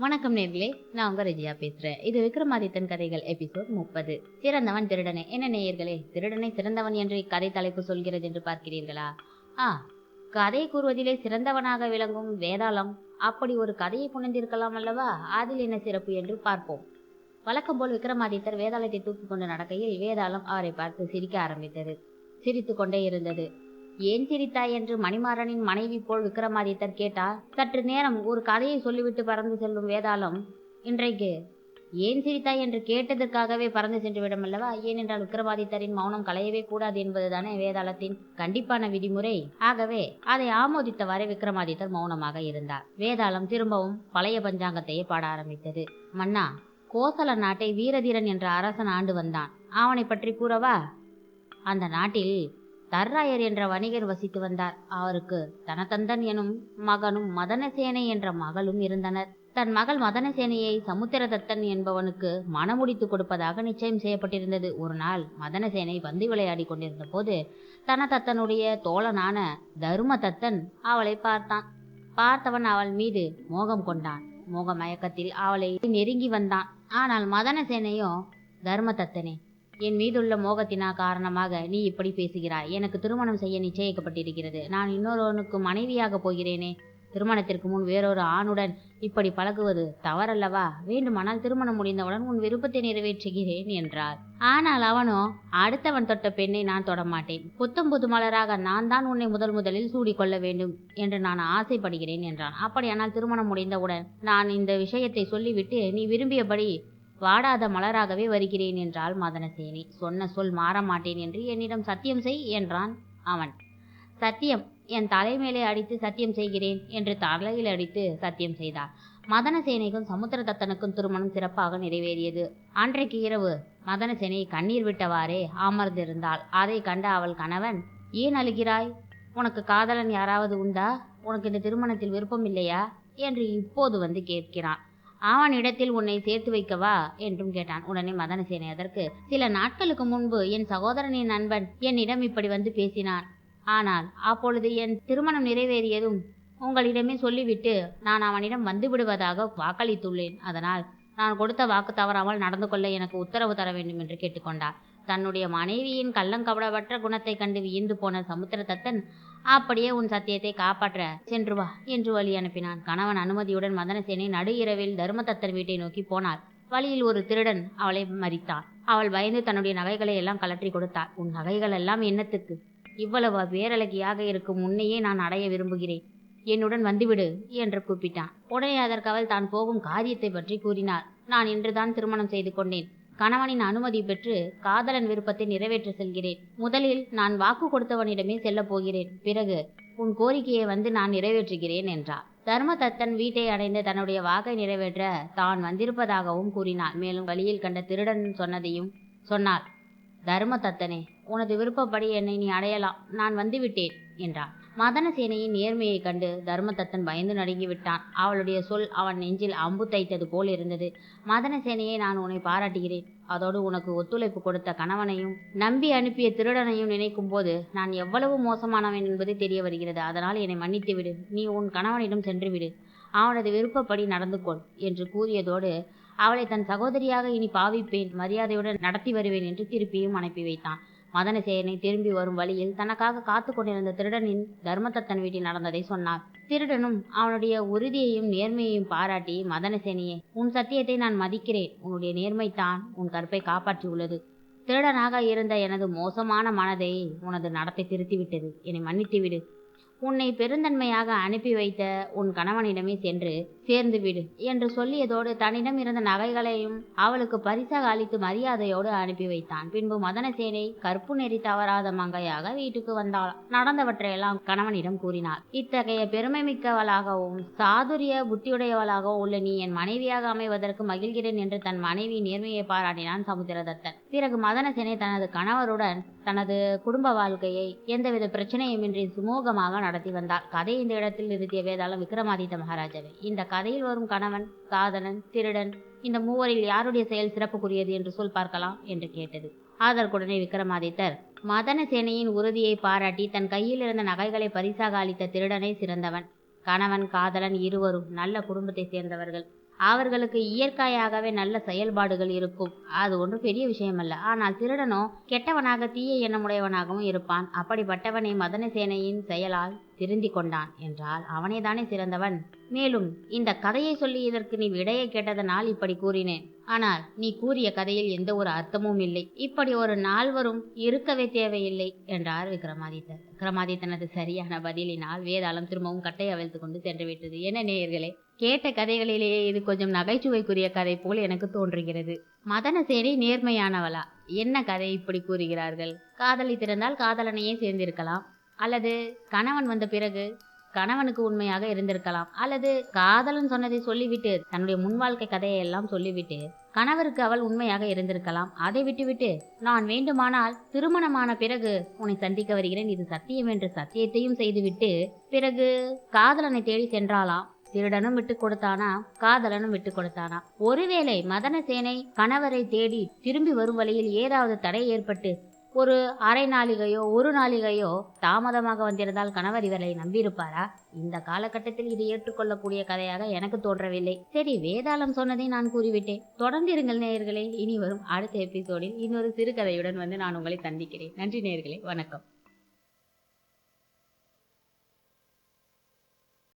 வணக்கம் நேர்களே நான் உங்க ரெஜியா பேசுறேன். இது விக்ரமாதித்தன் கதைகள் எபிசோட் முப்பது. சிறந்தவன் திருடனே. என்ன நேயர்களே திருடனை சிறந்தவன் என்று இக்கதை தலைப்பு சொல்கிறது என்று பார்க்கிறீர்களா? ஆ கதை கூறுவதிலே சிறந்தவனாக விளங்கும் வேதாளம். அப்படி ஒரு கதையை புனைந்திருக்கலாம் அல்லவா? அதில் என்ன சிறப்பு என்று பார்ப்போம். வழக்கம் போல் விக்ரமாதித்தர் வேதாளத்தை தூக்கி கொண்டு நடக்கையில் வேதாளம் அவரை பார்த்து சிரிக்க ஆரம்பித்தது. சிரித்து கொண்டே இருந்தது. ஏன் சிரித்தாய் என்று மணிமாறனின் மனைவி போல் விக்ரமாதித்தர் கேட்டார். சற்று நேரம் ஒரு கதையை சொல்லிவிட்டு பறந்து செல்லும் வேதாளம் இன்றைக்கு ஏன் சிரித்தாய் என்று கேட்டதற்காகவே பறந்து சென்று விடமல்லவா ஏனென்றால் விக்ரமாதித்தரின் மௌனம் களையவே கூடாது என்பதுதானே வேதாளத்தின் கண்டிப்பான விதிமுறை. ஆகவே அதை ஆமோதித்தவாறே விக்ரமாதித்தர் மௌனமாக இருந்தார். வேதாளம் திரும்பவும் பழைய பஞ்சாங்கத்தையே பாட ஆரம்பித்தது. மன்னா கோசல நாட்டை வீரதீரன் என்ற அரசன் ஆண்டு வந்தான். அவனை பற்றி கூறவா? அந்த நாட்டில் தர்ராயர் என்ற வணிகர் வசித்து வந்தார். அவருக்கு தனதந்தன் எனும் மகனும் மதனசேனை என்ற மகளும் இருந்தனர். தன் மகள் மதனசேனையை சமுத்திரதத்தன் என்பவனுக்கு மனமுடித்து கொடுப்பதாக நிச்சயம் செய்யப்பட்டிருந்தது. ஒரு நாள் மதனசேனை பந்து விளையாடி கொண்டிருந்த போது தனதத்தனுடைய தோழனான தருமதத்தன் அவளை பார்த்தான். பார்த்தவன் அவள் மீது மோகம் கொண்டான். மோக மயக்கத்தில் அவளை நெருங்கி வந்தான். ஆனால் மதனசேனையோ தர்மதத்தனே என் மீதுள்ள மோகத்தினா காரணமாக நீ இப்படி பேசுகிறாய். எனக்கு திருமணம் செய்ய நிச்சயிக்கப்பட்டிருக்கிறது. நான் இன்னொருவனுக்கு மனைவியாக போகிறேனே. திருமணத்திற்கு முன் வேறொரு ஆணுடன் இப்படி பழகுவது தவறல்லவா? வேண்டுமானால் திருமணம் முடிந்தவுடன் உன் விருப்பத்தை நிறைவேற்றுகிறேன் என்றார். ஆனால் அவனோ அடுத்தவன் தொட்ட பெண்ணை நான் தொடமாட்டேன். புத்தம் புது மலராக நான் தான் உன்னை முதல் முதலில் சூடிக்கொள்ள வேண்டும் என்று நான் ஆசைப்படுகிறேன் என்றான். அப்படியானால் திருமணம் முடிந்தவுடன் நான் இந்த விஷயத்தை சொல்லிவிட்டு நீ விரும்பியபடி வாடாத மலராகவே வருகிறேன் என்றாள் மதனசேனி. சொன்ன சொல் மாற மாட்டேன் என்று என்னிடம் சத்தியம் செய் என்றான் அவன். சத்தியம் என் தலைமேலே அடித்து சத்தியம் செய்கிறேன் என்று தலையில் அடித்து சத்தியம் செய்தார் மதனசேனைக்கும் சமுத்திரதத்தனுக்கும் திருமணம் சிறப்பாக நிறைவேறியது. அன்றைக்கு இரவு மதனசேனை கண்ணீர் விட்டவாறே அமர்ந்திருந்தாள். அதை கண்ட அவள் கணவன் ஏன் அழுகிறாய்? உனக்கு காதலன் யாராவது உண்டா? உனக்கு இந்த திருமணத்தில் விருப்பம் இல்லையா? என்று இப்போது வந்து கேட்கிறான். அவனிடத்தில் உன்னை சேர்த்து வைக்கவா? என்றும் கேட்டான். உடனே மதனசேனை அதற்கு சில நாட்களுக்கு முன்பு என் சகோதரனின் நண்பன் என்னிடம் இப்படி வந்து பேசினான் ஆனால் அப்பொழுது என் திருமணம் நிறைவேறியதும் உங்களிடமே சொல்லிவிட்டு நான் அவனிடம் வந்து விடுவதாக வாக்களித்துள்ளேன். அதனால் நான் கொடுத்த வாக்கு தவறாமல் நடந்து கொள்ள எனக்கு உத்தரவு தர வேண்டும் என்று கேட்டுக்கொண்டார். தன்னுடைய மனைவியின் கள்ளங்கபடவற்ற குணத்தை கண்டு வியந்து போன சமுத்திரதத்தன் அப்படியே உன் சத்தியத்தை காப்பாற்ற சென்று வா என்று வழி அனுப்பினான். கணவன் அனுமதியுடன் மதனசேனை நடு இரவில் தர்மதத்தர் வீட்டை நோக்கி போனாள் வழியில் ஒரு திருடன் அவளை மறித்தான் அவள் பயந்து தன்னுடைய நகைகளை எல்லாம் கலற்றி கொடுத்தாள். உன் நகைகள் எல்லாம் என்னத்துக்கு? இவ்வளவு பேரழகியாக இருக்கும் உன்னையே நான் அடைய விரும்புகிறேன். என்னுடன் வந்துவிடு என்று கூப்பிட்டான். உடனே அதற்கு அவள் தான் போகும் காரியத்தை பற்றி கூறினார் நான் இன்றுதான் திருமணம் செய்து கொண்டேன். கணவனின் அனுமதி பெற்று காதலன் விருப்பத்தை நிறைவேற்ற செல்கிறேன். முதலில் நான் வாக்கு கொடுத்தவனிடமே செல்லப் போகிறேன். பிறகு உன் கோரிக்கையை வந்து நான் நிறைவேற்றுகிறேன் என்றார். தர்மதத்தன் வீட்டை அடைந்து தன்னுடைய வாக்கை நிறைவேற்ற தான் வந்திருப்பதாகவும் கூறினார். மேலும் வழியில் கண்ட திருடன் சொன்னதையும் சொன்னார். தர்மதத்தனே உனது விருப்பப்படி என்னை நீ அடையலாம். நான் வந்துவிட்டேன் என்றான். மதனசேனையின் நேர்மையைக் கண்டு தர்மதத்தன் பயந்து நடுங்கிவிட்டான். அவளுடைய சொல் அவன் நெஞ்சில் அம்பு தைத்தது போல் இருந்தது. மதனசேனையை நான் உன்னை பாராட்டுகிறேன். அதோடு உனக்கு ஒத்துழைப்பு கொடுத்த கணவனையும் நம்பி அனுப்பிய திருடனையும் நினைக்கும் போது நான் எவ்வளவு மோசமானவன் என்பது தெரிய வருகிறது. அதனால் என்னை மன்னித்து விடு. நீ உன் கணவனிடம் சென்று விடு. அவனது விருப்பப்படி நடந்து கொள் என்று கூறியதோடு அவளை தன் சகோதரியாக இனி பாவிப்பேன் மரியாதையுடன் நடத்தி வருவேன் என்று திருப்பியும் அனுப்பி வைத்தான். மதனசேனை திரும்பி வரும் வழியில் தனக்காக காத்து கொண்டிருந்த திருடனின் தர்மதத்தன் வீட்டில் நடந்ததை சொன்னார். திருடனும் அவனுடைய உறுதியையும் நேர்மையையும் பாராட்டி மதனசேனையே உன் சத்தியத்தை நான் மதிக்கிறேன். உன்னுடைய நேர்மைத்தான் உன் கற்பை காப்பாற்றியுள்ளது. திருடனாக இருந்த எனது மோசமான மனதை உனது நடத்தை திருத்திவிட்டது. என்னை மன்னித்து விடு உன்னை பெருந்தன்மையாக அனுப்பி வைத்த உன் கணவனிடமே சென்று சேர்ந்து விடு என்று சொல்லியதோடு தன்னிடம் இருந்த நகைகளையும் அவளுக்கு பரிசாக அளித்து மரியாதையோடு அனுப்பி வைத்தான். பின்பு மதனசேனை கற்பு நெறி தவறாத மங்கையாக வீட்டுக்கு வந்தாள். நடந்தவற்றையெல்லாம் கணவனிடம் கூறினாள். இத்தகைய பெருமை மிக்கவளாகவும் சாதுரிய புத்தியுடையவளாகவும் உள்ள நீ என் மனைவியாக அமைவதற்கு மகிழ்கிறேன் என்று தன் மனைவி நேர்மையை பாராட்டினான் சமுத்திரதத்தன். பிறகு மதனசேனை தனது கணவருடன் தனது குடும்ப வாழ்க்கையை எந்தவித பிரச்சனையுமின்றி சுமூகமாக நடத்தி வந்தார். கதை இந்த இடத்தில் நிறுத்திய வேதாளம் விக்ரமாதித்த மகாராஜாவே. இந்த கதையில் வரும் கணவன் காதலன் திருடன் இந்த மூவரில் யாருடைய செயல் சிறப்புக்குரியது என்று சொல் பார்க்கலாம் என்று கேட்டது. அதற்குடனே விக்ரமாதித்தர் மதனசேனையின் உறுதியை பாராட்டி தன் கையில் இருந்த நகைகளை பரிசாக அளித்த திருடனை சிறந்தவன். கணவன் காதலன் இருவரும் நல்ல குடும்பத்தை சேர்ந்தவர்கள். அவர்களுக்கு இயற்கையாகவே நல்ல செயல்பாடுகள் இருக்கும். அது ஒன்றும் பெரிய விஷயமல்ல. ஆனால் திருடனோ கெட்டவனாக தீய எண்ணமுடையவனாகவும் இருப்பான். அப்படிப்பட்டவனை மதனசேனையின் செயலால் திருந்தி கொண்டான் என்றால் அவனேதானே சிறந்தவன் மேலும் இந்த கதையை சொல்லி இதற்கு நீ விடையை கேட்டதனால் இப்படி கூறினேன். ஆனால் நீ கூறிய கதையில் எந்த ஒரு அர்த்தமும் இல்லை. இப்படி ஒரு நால்வரும் இருக்கவே தேவையில்லை என்றார் விக்ரமாதித்தர் விக்ரமாதித்தனது சரியான பதிலினால் வேதாளம் திரும்பவும் கட்டையை அவிழ்த்து கொண்டு சென்றுவிட்டது என்ன நேயர்களே கேட்ட கதைகளிலேயே இது கொஞ்சம் நகைச்சுவைக்குரிய கதை போல் எனக்கு தோன்றுகிறது. மதனசேரி நேர்மையானவளா? என்ன கதை இப்படி கூறுகிறார்கள்? காதலி திறந்தால் காதலனையே சேர்ந்திருக்கலாம். அல்லது கணவன் வந்த பிறகு கணவனுக்கு உண்மையாக இருந்திருக்கலாம். அல்லது காதலன் சொன்னதை சொல்லிவிட்டு தன்னுடைய முன் வாழ்க்கை கதையை எல்லாம் சொல்லிவிட்டு கணவருக்கு அவள் உண்மையாக இருந்திருக்கலாம். அதை விட்டுவிட்டு நான் வேண்டுமானால் திருமணமான பிறகு உன்னை சந்திக்க வருகிறேன். இது சத்தியம் என்று சத்தியத்தையும் செய்துவிட்டு பிறகு காதலனை தேடி சென்றாளாம் திருடனும் விட்டு கொடுத்தானா? காதலனும் விட்டு கொடுத்தானா? ஒருவேளை மதனசேனை கணவரை தேடி திரும்பி வரும் வழியில் ஏதாவது தடை ஏற்பட்டு ஒரு அரை நாளிகையோ ஒரு நாளிகையோ தாமதமாக வந்திருந்தால் கணவர் இவரை நம்பியிருப்பாரா? இந்த காலகட்டத்தில் இது ஏற்றுக்கொள்ளக்கூடிய கதையாக எனக்கு தோன்றவில்லை. சரி வேதாளம் சொன்னதை நான் கூறிவிட்டேன். தொடர்ந்து இருங்கள் நேயர்களே. இனி வரும் அடுத்த எபிசோடில் இன்னொரு சிறுகதையுடன் வந்து நான் உங்களை சந்திக்கிறேன். நன்றி நேயர்களே. வணக்கம்.